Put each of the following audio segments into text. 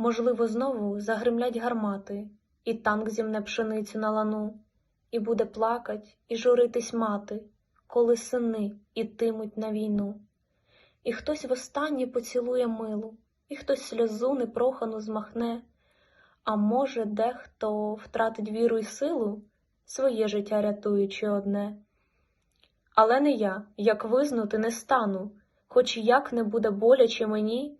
Можливо, знову загримлять гармати, і танк зімне пшеницю на лану, і буде плакать і журитись мати, коли сини ітимуть на війну. І хтось востаннє поцілує милу, і хтось сльозу непрохану змахне, а може, дехто втратить віру й силу, своє життя рятуючи одне. Але не я, як визнути, не стану, хоч як не буде боляче мені,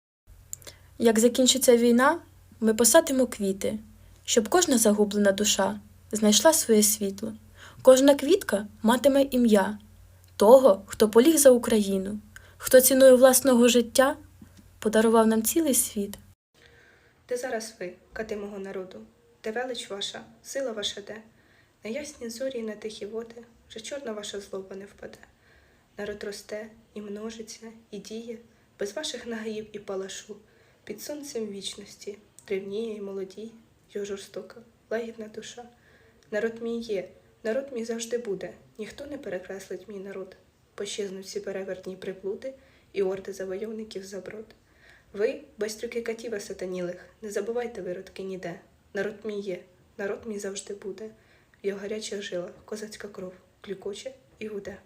Як закінчиться війна, ми посадимо квіти, щоб кожна загублена душа знайшла своє світло. Кожна квітка матиме ім'я того, хто поліг за Україну, хто ціною власного життя подарував нам цілий світ. Де зараз ви, кати мого народу, де велич ваша, сила ваша де, на ясні зорі і на тихі води вже чорна ваша злоба не впаде. Народ росте і множиться, і діє, без ваших нагаїв і палашу, під сонцем вічності, древніє і молодіє, його жорстока, лагідна душа. Народ мій є, народ мій завжди буде, ніхто не перекреслить мій народ. Пощезнуть всі перевертні приблуди і орди завойовників заброд. Ви, байстрюки катів осатанілих, не забувайте виродки ніде. Народ мій є, народ мій завжди буде. В його гарячих жилах козацька кров клюкоче і гуде.